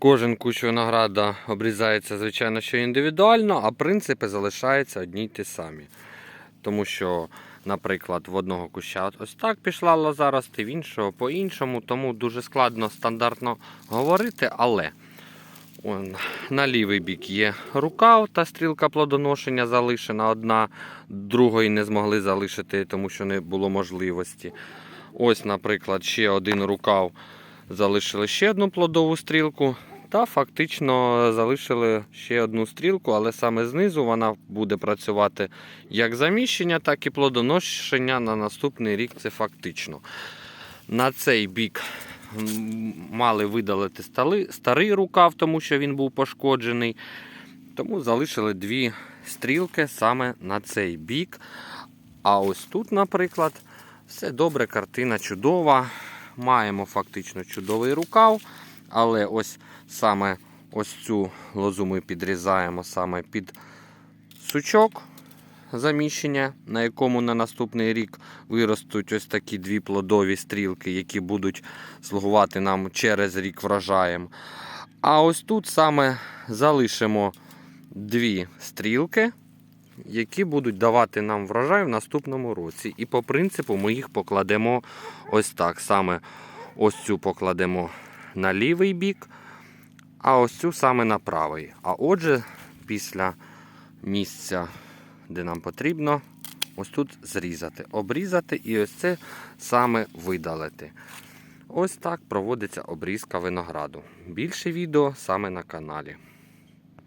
Кожен кущ винограда обрізається, звичайно, що індивідуально, а принципи залишаються одні й ті самі. Тому що, наприклад, в одного куща ось так пішла лоза рости, в іншого по-іншому, тому дуже складно стандартно говорити, але он, на лівий бік є рукав та стрілка плодоношення залишена одна, другої не змогли залишити, тому що не було можливості. Ось, наприклад, ще один рукав залишили ще одну плодову стрілку. Та фактично залишили ще одну стрілку, але саме знизу вона буде працювати як заміщення, так і плодоношення на наступний рік. Це фактично. На цей бік мали видалити старий рукав, тому що він був пошкоджений. Тому залишили дві стрілки саме на цей бік. А ось тут, наприклад, все добре, картина чудова. Маємо фактично чудовий рукав, але ось саме ось цю лозу ми підрізаємо саме під сучок заміщення, на якому на наступний рік виростуть ось такі дві плодові стрілки, які будуть слугувати нам через рік врожаєм. А ось тут саме залишимо дві стрілки, які будуть давати нам врожай в наступному році. І по принципу ми їх покладемо ось так. Саме ось цю покладемо на лівий бік, а ось цю саме на правий. А отже, після місця, де нам потрібно, ось тут зрізати, обрізати і ось це саме видалити. Ось так проводиться обрізка винограду. Більше відео саме на каналі.